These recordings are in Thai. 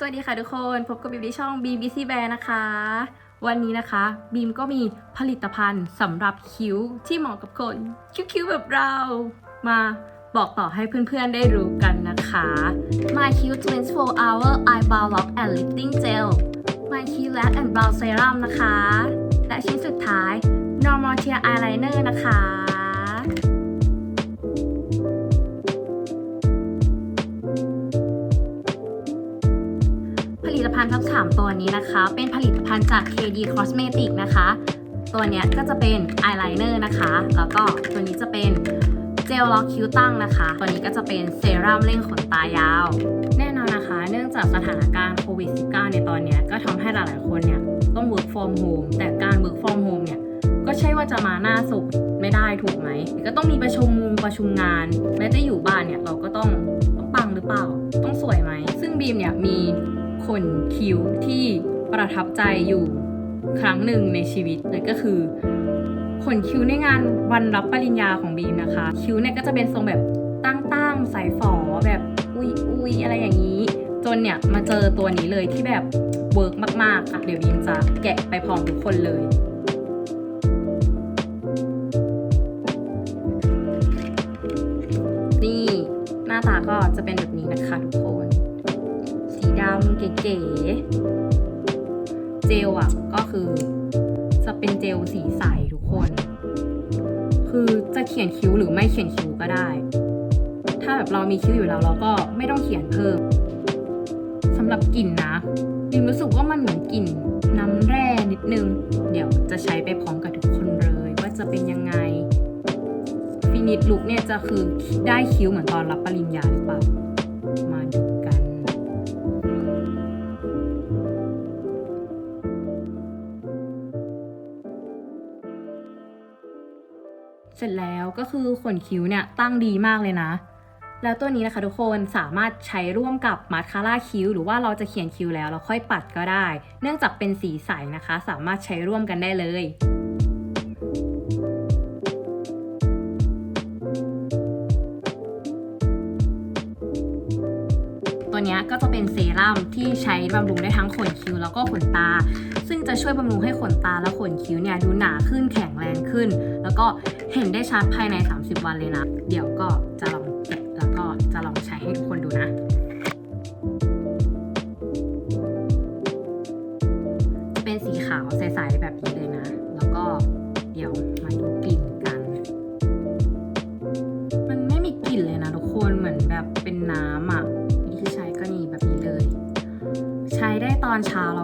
สวัสดีค่ะทุกคน พบกับบิวที่ช่อง BBC Bear นะคะ วันนี้นะคะ บีมก็มีผลิตภัณฑ์สำหรับคิ้วที่เหมาะกับคนคิ้วๆแบบเรามาบอกต่อให้เพื่อนๆได้รู้กันนะคะ My Q 24 Hour Eyebrow Lock and Lifting Gel My Q Lash and Brow Serum นะคะ และชิ้นสุดท้าย Normal Tear Eyeliner นะคะ ผลิตภัณฑ์ทั้ง 3 ตัวนี้นะคะ เป็นผลิตภัณฑ์จาก KD Cosmetic นะคะ ตัวเนี้ยก็จะเป็นอายไลเนอร์นะคะ แล้วก็ตัวนี้จะเป็นเจลล็อกคิ้วตั้งนะคะ ตัวนี้ก็จะเป็นเซรั่มเร่งขนตายาว แน่นอนนะคะ เนื่องจากสถานการณ์โควิด -19 ในตอนเนี้ยก็ทำให้หลายๆคนเนี่ยต้อง work from home แต่การ work from home เนี่ยก็ใช่ว่าจะมาหน้าสุดไม่ได้ถูกไหม ก็ต้องมีประชุมประชุมงานแม้จะอยู่บ้านเนี่ยเราก็ต้องต้องปังหรือเปล่า ต้องสวยไหม ซึ่งบีมเนี่ยมี ขนคิ้วที่ประทับใจอยู่ครั้งหนึ่งในชีวิตนั่นก็คือ ขนคิ้วในงานวันรับปริญญาของบีมนะคะ คิ้วเนี่ยก็จะเป็นทรงแบบตั้งๆใส่ฝอแบบอุยอุยอะไรอย่างนี้ จนเนี่ยมาเจอตัวนี้เลยที่แบบเวิร์กมากๆอะเดี๋ยวบีมจะแกะไปพร้อมทุกคนเลยนี่หน้าตาก็จะเป็นแบบนี้นะคะทุกคน ดำเก๋ๆ เจลอะก็คือจะเป็นเจลสีใสทุกคน คือจะเขียนคิ้วหรือไม่เขียนคิ้วก็ได้ ถ้าแบบเรามีคิ้วอยู่แล้วเราก็ไม่ต้องเขียนเพิ่มสำหรับกลิ่นนะบิมรู้สึกว่ามันเหมือนกลิ่นน้ำแร่นิดนึง เดี๋ยวจะใช้ไปพร้อมกับทุกคนเลยว่าจะเป็นยังไงฟินิชลุกเนี่ยจะคือได้คิ้วเหมือนตอนรับปริญญาหรือเปล่ามาดู เสร็จแล้วก็คือขนคิ้วเนี่ยตั้งดีมากเลยนะ แล้วตัวนี้นะคะทุกคนสามารถใช้ร่วมกับมาสคาร่าคิ้ว หรือว่าเราจะเขียนคิ้วแล้วเราค่อยปัดก็ได้ เนื่องจากเป็นสีใสนะคะ สามารถใช้ร่วมกันได้เลย ตัวนี้ก็จะเป็นเซรั่มที่ใช้บำรุงได้ทั้งขนคิ้วแล้วก็ขนตา ซึ่งจะช่วยบำรุงให้ขนตาและขนคิ้วเนี่ยดูหนาขึ้นแข็งแรงขึ้น แล้วก็เห็นได้ชัดภายใน 30 วันเลยนะ เดี๋ยวก็จะลอง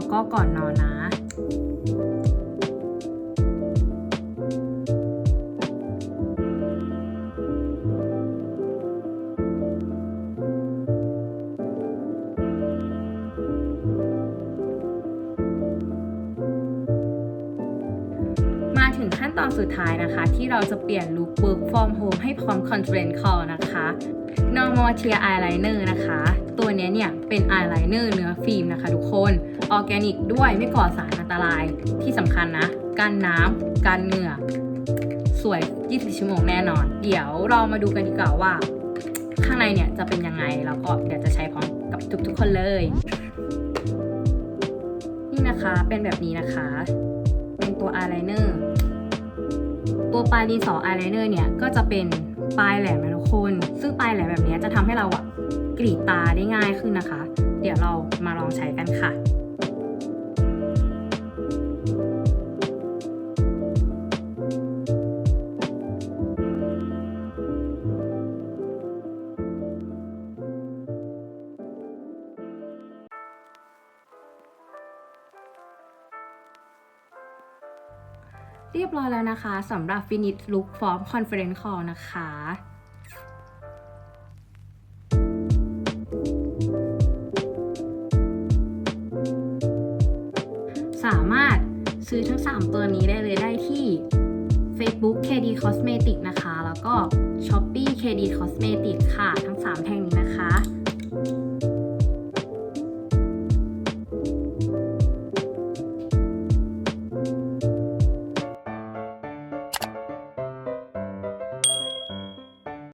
แล้วก็ก่อนนอนนะ มาถึงขั้นตอนสุดท้ายนะคะ ที่เราจะเปลี่ยนลุค work from home ให้พร้อม conference call นะคะ normal tear eyeliner นะคะ ตัวนี้เนี่ยเป็น eyeliner เนื้อฟิล์มนะคะทุกคน ออร์แกนิกด้วยไม่ก่อสารอันตรายที่สำคัญนะกันน้ำกันเหงื่อ สวย 24 ชั่วโมงแน่นอน เดี๋ยวเรามาดูกันดีกว่าว่า ข้างในเนี่ยจะเป็นยังไง แล้วก็เดี๋ยวจะใช้พร้อมกับทุกๆคนเลย นี่นะคะเป็นแบบนี้นะคะ เป็นตัวอายไลเนอร์ตัวปลายดินสออายไลเนอร์เนี่ยก็จะเป็นปลายแหลมนะทุกคน ซึ่งปลายแหลมแบบนี้จะทำให้เราอะกรีดตาได้ง่ายขึ้นนะคะ เดี๋ยวเรามาลองใช้กันค่ะ เรียบร้อยแล้วนะคะสำหรับ Finish Look Form Conference Call นะคะสามารถซื้อทั้ง 3 ตัวนี้ได้เลยได้ที่ Facebook KD Cosmetic นะคะ แล้วก็ Shopee KD Cosmetic ค่ะ ทั้ง 3แท่งนี้นะคะ